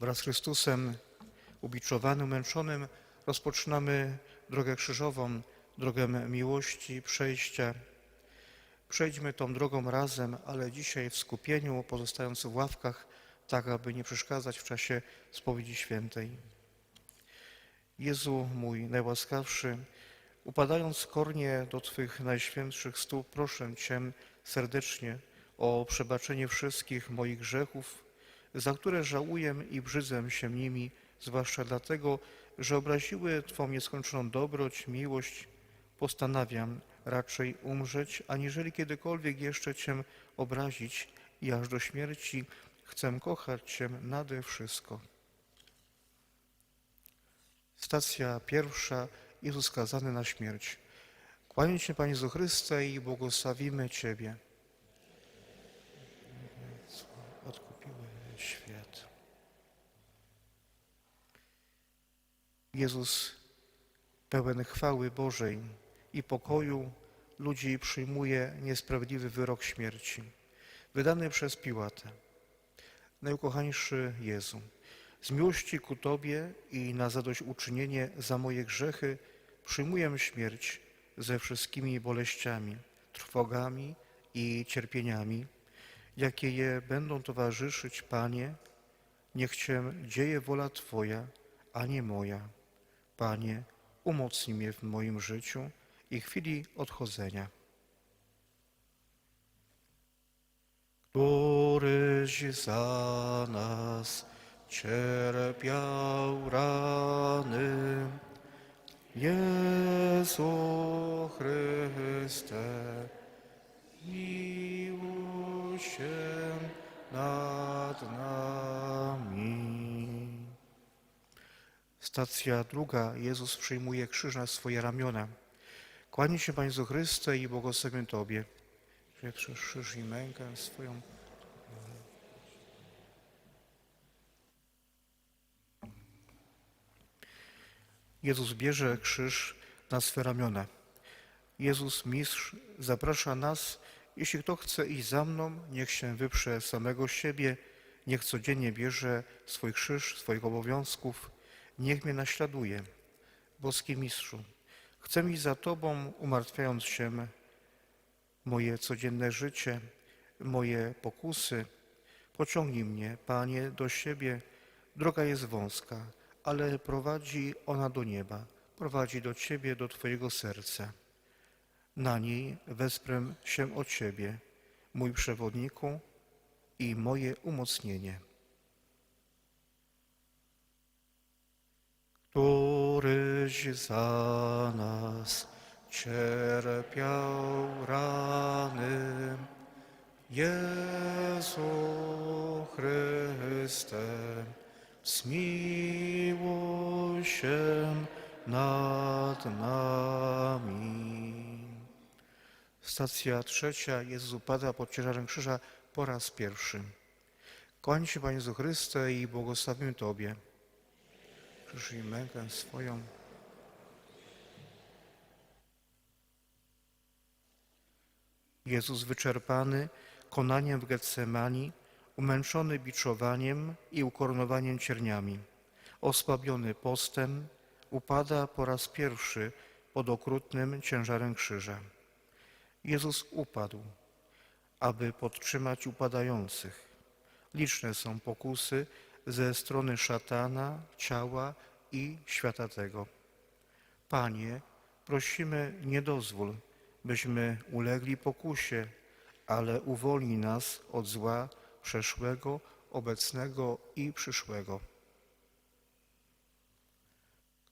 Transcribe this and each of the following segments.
Wraz z Chrystusem ubiczowanym, męczonym rozpoczynamy drogę krzyżową, drogę miłości, przejścia. Przejdźmy tą drogą razem, ale dzisiaj w skupieniu, pozostając w ławkach, tak aby nie przeszkadzać w czasie spowiedzi świętej. Jezu mój najłaskawszy, upadając kornie do Twych najświętszych stóp, proszę Cię serdecznie o przebaczenie wszystkich moich grzechów, za które żałuję i brzydzę się nimi, zwłaszcza dlatego, że obraziły Twą nieskończoną dobroć, miłość. Postanawiam raczej umrzeć, aniżeli kiedykolwiek jeszcze Cię obrazić i aż do śmierci chcę kochać Cię nade wszystko. Stacja pierwsza. Jezus skazany na śmierć. Kłaniam się Panie Jezu Chryste i błogosławimy Ciebie. Jezus pełen chwały Bożej i pokoju ludzi przyjmuje niesprawiedliwy wyrok śmierci, wydany przez Piłata. Najukochańszy Jezu, z miłości ku Tobie i na zadośćuczynienie za moje grzechy przyjmuję śmierć ze wszystkimi boleściami, trwogami i cierpieniami, jakie je będą towarzyszyć, Panie. Niech Cię dzieje wola Twoja, a nie moja. Panie, umocnij mnie w moim życiu i chwili odchodzenia. Któryś za nas cierpiał rany. Jezu Chryste, miłuj się Stacja druga. Jezus przyjmuje krzyż na swoje ramiona. Kłanię się Panie Jezu Chryste i błogosławię Tobie, że krzyż i mękę swoją Jezus bierze krzyż na swe ramiona. Jezus Mistrz zaprasza nas, jeśli kto chce iść za mną, niech się wyprze samego siebie, niech codziennie bierze swój krzyż, swoich obowiązków, niech mnie naśladuje. Boski Mistrzu, chcę iść za Tobą, umartwiając się moje codzienne życie, moje pokusy. Pociągnij mnie, Panie, do siebie. Droga jest wąska, ale prowadzi ona do nieba, prowadzi do Ciebie, do Twojego serca. Na niej wesprę się o Ciebie, mój przewodniku i moje umocnienie. Któryś za nas cierpiał rany, Jezu Chryste, zmiłuj się nad nami. Stacja trzecia. Jezus upada pod ciężarem krzyża po raz pierwszy. Kłań Panie Jezu Chryste, i błogosławimy Tobie. I mękę swoją. Jezus wyczerpany konaniem w Getsemani, umęczony biczowaniem i ukoronowaniem cierniami, osłabiony postem, upada po raz pierwszy pod okrutnym ciężarem krzyża. Jezus upadł, aby podtrzymać upadających, Liczne są pokusy ze strony szatana, ciała i świata tego. Panie, prosimy, nie dozwól, byśmy ulegli pokusie, ale uwolnij nas od zła przeszłego, obecnego i przyszłego.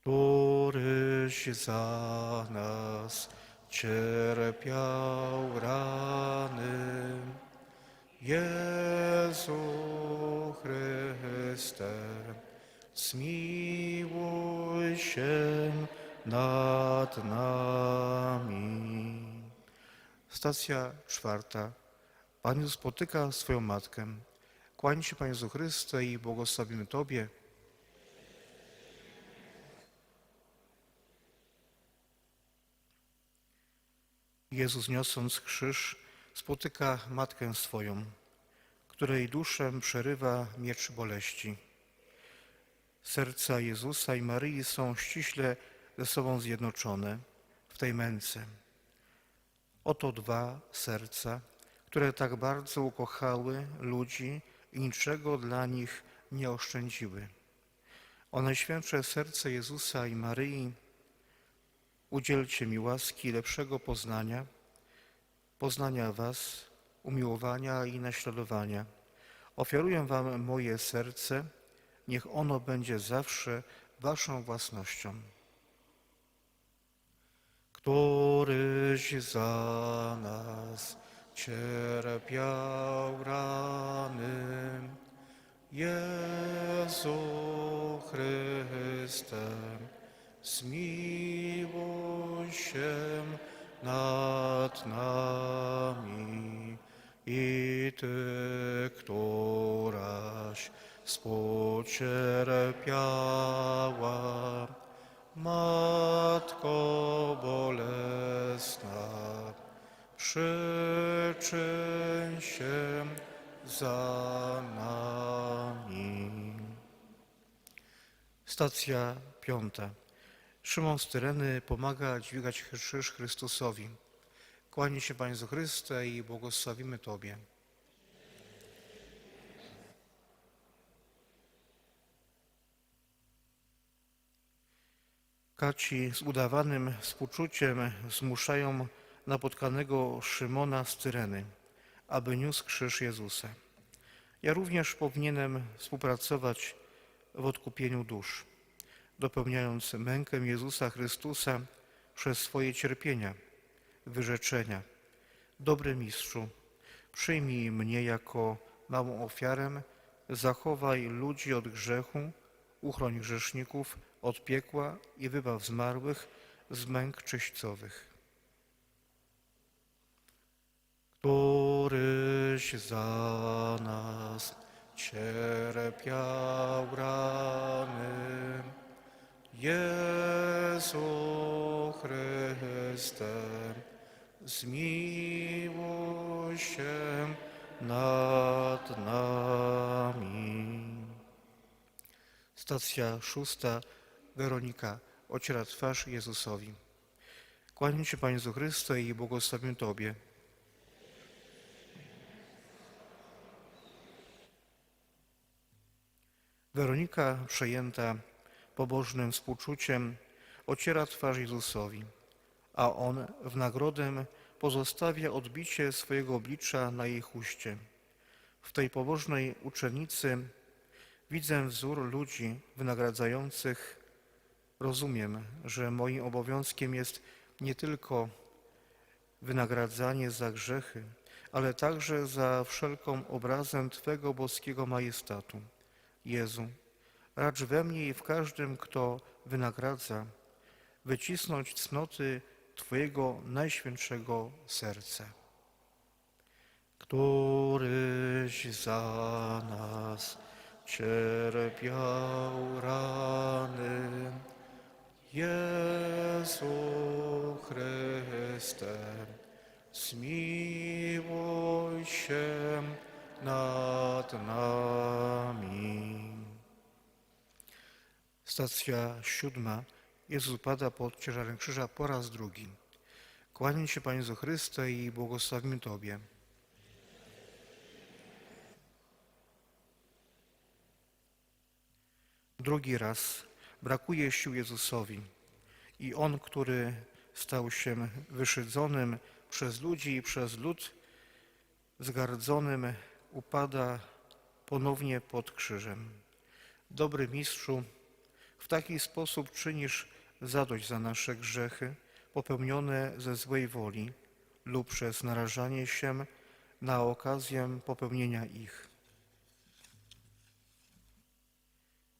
Któryś za nas cierpiał rany, Jezu Chryste, zmiłuj się nad nami. Stacja czwarta. Pan Jezus spotyka swoją matkę. Kłań się Panie Jezu Chryste i błogosławimy Tobie. Jezus niosąc krzyż spotyka matkę swoją, której duszę przerywa miecz boleści. Serca Jezusa i Maryi są ściśle ze sobą zjednoczone w tej męce. Oto dwa serca, które tak bardzo ukochały ludzi i niczego dla nich nie oszczędziły. O Najświętsze Serce Jezusa i Maryi udzielcie mi łaski lepszego poznania, poznania Was, umiłowania i naśladowania. Ofiaruję Wam moje serce, niech ono będzie zawsze Waszą własnością. Któryś za nas cierpiał rany, Jezu Chryste, zmiłuj się nad nami i Ty, któraś współcierpiała, Matko bolesna, przyczyń się za nami. Stacja piąta. Szymon z Tyreny pomaga dźwigać krzyż Chrystusowi. Kłanie się Panie Jezu Chryste i błogosławimy Tobie. Kaci z udawanym współczuciem zmuszają napotkanego Szymona z Tyreny, aby niósł krzyż Jezusa. Ja również powinienem współpracować w odkupieniu dusz, dopełniając mękę Jezusa Chrystusa przez swoje cierpienia, wyrzeczenia. Dobry mistrzu, przyjmij mnie jako małą ofiarę, zachowaj ludzi od grzechu, uchroń grzeszników od piekła i wybaw zmarłych z męk czyśćcowych. Któryś za nas cierpiał rany, Jezu Chryste, zmiłuj się nad nami. Stacja szósta. Weronika ociera twarz Jezusowi. Kłaniam się Panie Jezu Chryste i błogosławię Tobie. Weronika, przejęta pobożnym współczuciem, ociera twarz Jezusowi, a On w nagrodę pozostawia odbicie swojego oblicza na jej chuście. W tej pobożnej uczennicy widzę wzór ludzi wynagradzających. Rozumiem, że moim obowiązkiem jest nie tylko wynagradzanie za grzechy, ale także za wszelką obrazę Twego boskiego majestatu. Jezu, racz we mnie i w każdym, kto wynagradza, wycisnąć cnoty Twojego najświętszego serca. Któryś za nas cierpiał rany, Jezu Chryste, zmiłuj się nad nami. Stacja siódma. Jezus pada pod ciężarem krzyża po raz drugi. Kłaniam się Panie Jezu Chryste i błogosławimy Tobie. Drugi raz brakuje sił Jezusowi i On, który stał się wyszydzonym przez ludzi i przez lud, zgardzonym, upada ponownie pod krzyżem. Dobry mistrzu, taki sposób czynisz zadość za nasze grzechy popełnione ze złej woli lub przez narażanie się na okazję popełnienia ich.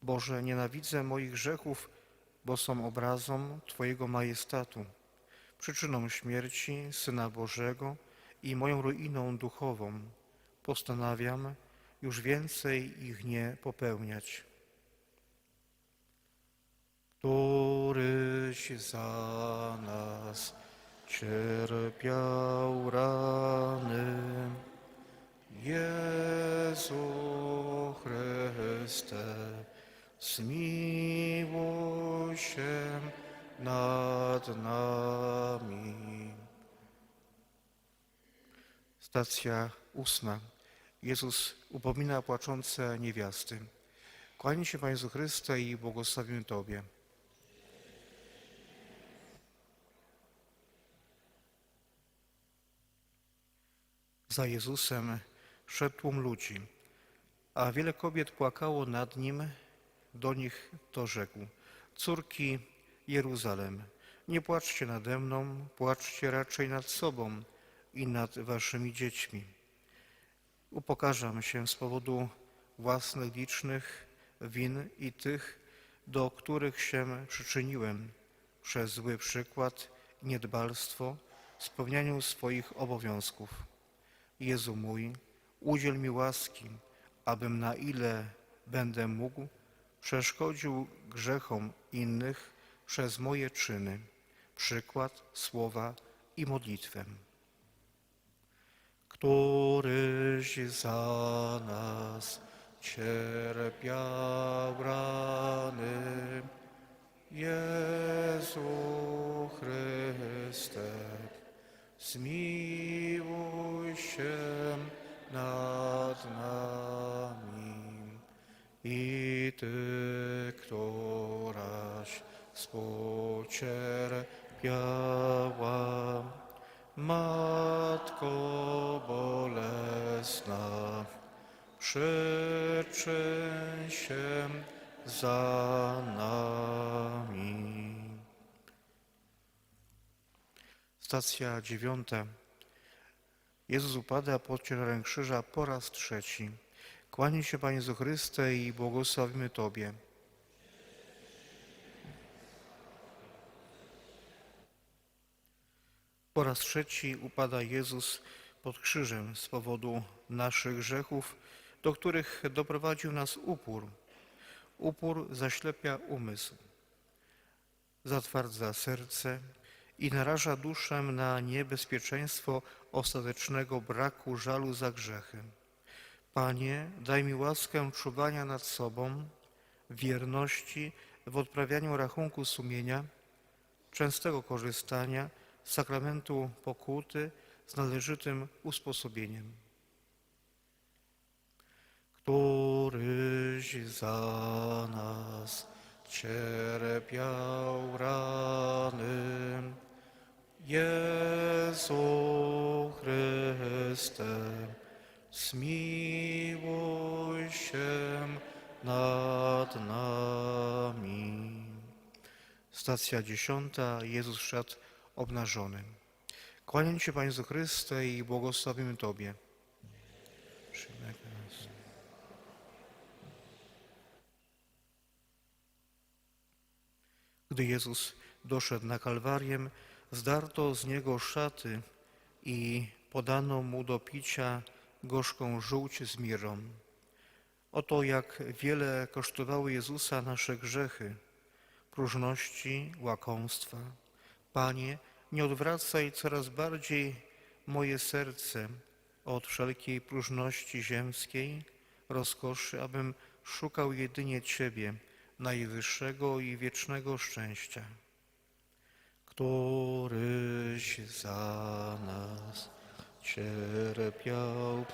Boże, nienawidzę moich grzechów, bo są obrazą Twojego majestatu, przyczyną śmierci Syna Bożego i moją ruiną duchową. Postanawiam już więcej ich nie popełniać. Któryś za nas cierpiał rany, Jezu Chryste, zmiłuj się nad nami. Stacja ósma. Jezus upomina płaczące niewiasty. Kłanię się Panie Jezu Chryste i błogosławimy Tobie. Za Jezusem szedł tłum ludzi, a wiele kobiet płakało nad Nim. Do nich to rzekł, córki Jeruzalem, nie płaczcie nade mną, płaczcie raczej nad sobą i nad waszymi dziećmi. Upokarzam się z powodu własnych licznych win i tych, do których się przyczyniłem przez zły przykład niedbalstwo spełnianiu swoich obowiązków. Jezu mój, udziel mi łaski, abym na ile będę mógł, przeszkodził grzechom innych przez moje czyny, przykład, słowa i modlitwę. Któryś za nas cierpiał rany, Jezu Chryste, zmiłuj się nad nami. I Ty, któraś współcierpiała, Matko bolesna, przyczyn się za nami. Stacja dziewiąta. Jezus upada pod ciężarem krzyża po raz trzeci. Kłanię się Panie Jezu Chryste i błogosławimy Tobie. Po raz trzeci upada Jezus pod krzyżem z powodu naszych grzechów, do których doprowadził nas upór. Upór zaślepia umysł, zatwardza serce i naraża duszę na niebezpieczeństwo ostatecznego braku żalu za grzechy. Panie, daj mi łaskę czuwania nad sobą, wierności w odprawianiu rachunku sumienia, częstego korzystania z sakramentu pokuty z należytym usposobieniem. Któryś za nas cierpiał rany, Jezu Chryste, zmiłuj się nad nami. Stacja dziesiąta. Jezus szedł obnażony. Kłaniam się Panie Jezu Chryste i błogosławimy Tobie. Przyjmę nas. Gdy Jezus doszedł na Kalwarię, zdarto z Niego szaty i podano Mu do picia gorzką żółć z mirą. Oto jak wiele kosztowały Jezusa nasze grzechy, próżności, łakomstwa. Panie, nie odwracaj coraz bardziej moje serce od wszelkiej próżności ziemskiej, rozkoszy, abym szukał jedynie Ciebie, najwyższego i wiecznego szczęścia, któryś za nas cierpiał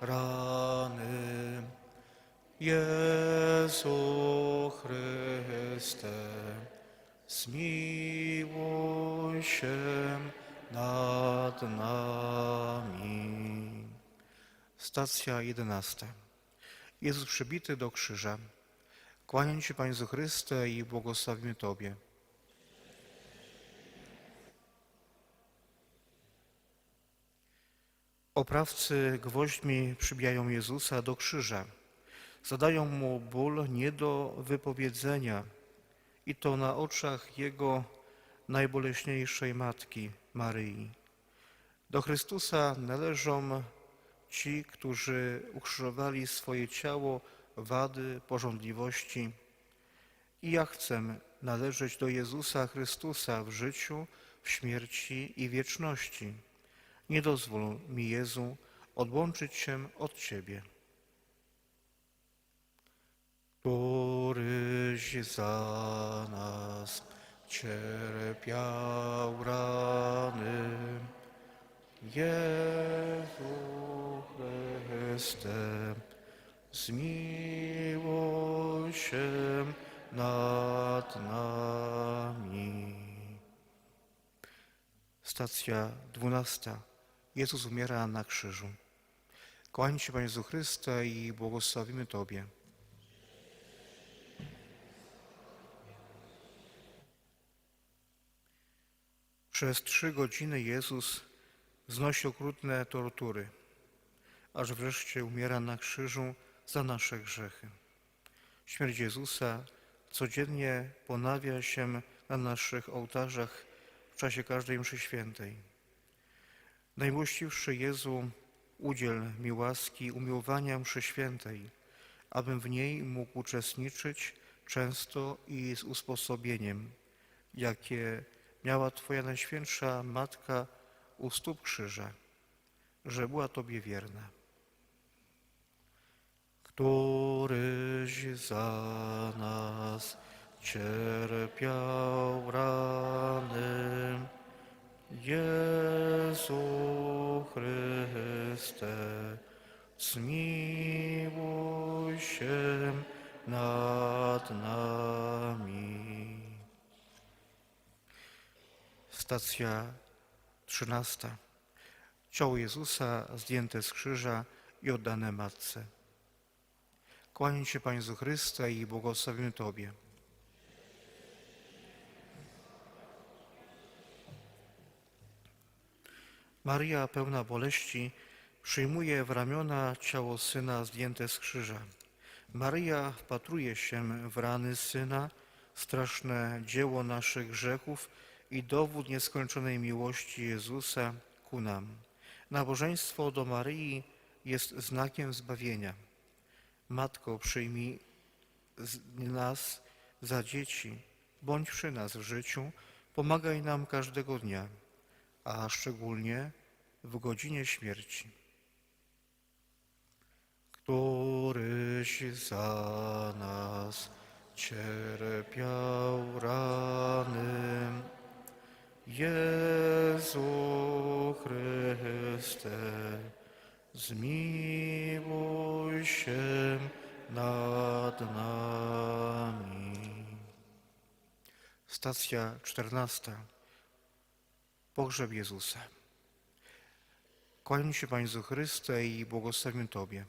rany. Jezu Chryste, zmiłuj się nad nami. Stacja jedenasta. Jezus przybity do krzyża. Kłaniam Ci, Panie Chryste, i błogosławimy Tobie. Oprawcy gwoźdźmi przybijają Jezusa do krzyża. Zadają Mu ból nie do wypowiedzenia i to na oczach Jego najboleśniejszej Matki, Maryi. Do Chrystusa należą ci, którzy ukrzyżowali swoje ciało, wady, porządliwości. I ja chcę należeć do Jezusa Chrystusa w życiu, w śmierci i wieczności. Nie dozwól mi, Jezu, odłączyć się od Ciebie. Któryś za nas cierpiał rany, Jezu Chryste, zmiłuj się nad nami. Stacja dwunasta. Jezus umiera na krzyżu. Kłaniam Ci, Panie Jezu Chryste, i błogosławimy Tobie. Przez trzy godziny Jezus znosi okrutne tortury, aż wreszcie umiera na krzyżu za nasze grzechy. Śmierć Jezusa codziennie ponawia się na naszych ołtarzach w czasie każdej mszy świętej. Najmłościwszy Jezu, udziel mi łaski umiłowania mszy świętej, abym w niej mógł uczestniczyć często i z usposobieniem, jakie miała Twoja Najświętsza Matka u stóp krzyża, że była Tobie wierna. Któryś za nas cierpiał rany, Jezu Chryste, zmiłuj się nad nami. Stacja trzynasta. Ciało Jezusa zdjęte z krzyża i oddane Matce. Kłaniam się Panie Jezu Chryste i błogosławimy Tobie. Maria, pełna boleści, przyjmuje w ramiona ciało Syna zdjęte z krzyża. Maria wpatruje się w rany Syna, straszne dzieło naszych grzechów i dowód nieskończonej miłości Jezusa ku nam. Nabożeństwo do Maryi jest znakiem zbawienia. Matko, przyjmij nas za dzieci, bądź przy nas w życiu, pomagaj nam każdego dnia, a szczególnie w godzinie śmierci. Któryś za nas cierpiał rany, Jezu Chryste, zmiłuj się nad nami. Stacja czternasta. Pogrzeb Jezusa. Kłaniam się Panie Jezu Chryste i błogosławię Tobie.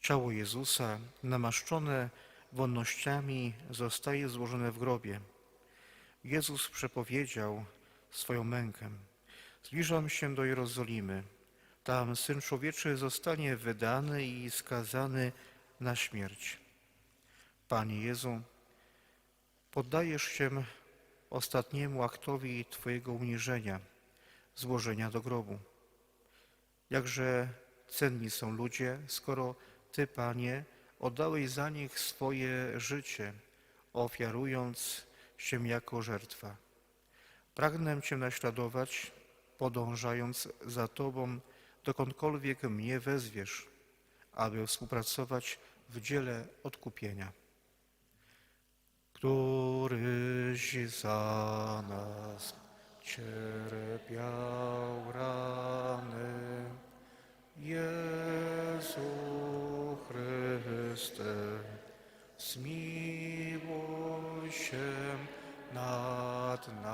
Ciało Jezusa, namaszczone wonnościami, zostaje złożone w grobie. Jezus przepowiedział swoją mękę. Zbliżam się do Jerozolimy. Tam Syn Człowieczy zostanie wydany i skazany na śmierć. Panie Jezu, poddajesz się ostatniemu aktowi Twojego uniżenia, złożenia do grobu. Jakże cenni są ludzie, skoro Ty, Panie, oddałeś za nich swoje życie, ofiarując się jako żertwa. Pragnę Cię naśladować, podążając za Tobą, dokądkolwiek mnie wezwiesz, aby współpracować w dziele odkupienia. Któryś za nas cierpiał rany, Jezu Chryste, zmiłuj się nad nami,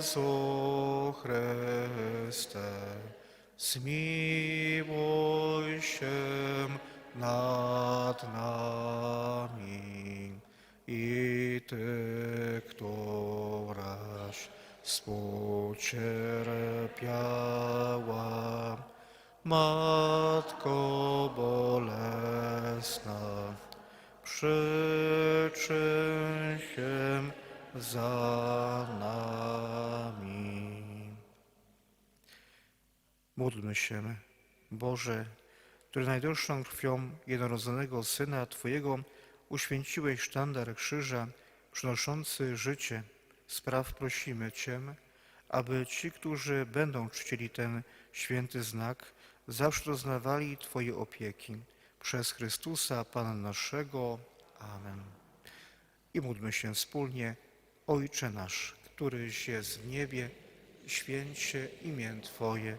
Jezu Chryste, zmiłuj się nad nami i Ty, któraś współcierpiała, Matko bolesna, przyczyn się za nami. Módlmy się, Boże, który najdroższą krwią jednorodzonego Syna Twojego uświęciłeś sztandar krzyża przynoszący życie. Spraw prosimy Cię, aby ci, którzy będą czcili ten święty znak, zawsze doznawali Twojej opieki. Przez Chrystusa Pana naszego. Amen. I módlmy się wspólnie. Ojcze nasz, któryś jest w niebie, święć się imię Twoje,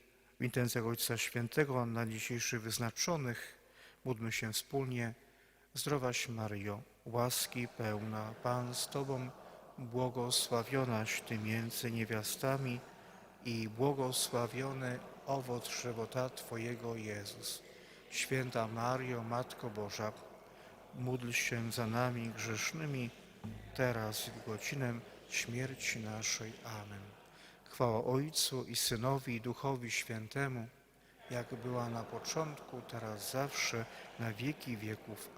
w intencjach Ojca Świętego na dzisiejszych wyznaczonych módlmy się wspólnie. Zdrowaś Maryjo, łaski pełna, Pan z Tobą, błogosławionaś Ty między niewiastami i błogosławiony owoc żywota Twojego Jezus. Święta Mario, Matko Boża, módl się za nami grzesznymi, teraz i w godzinę śmierci naszej. Amen. Chwała Ojcu i Synowi i Duchowi Świętemu, jak była na początku, teraz zawsze, na wieki wieków.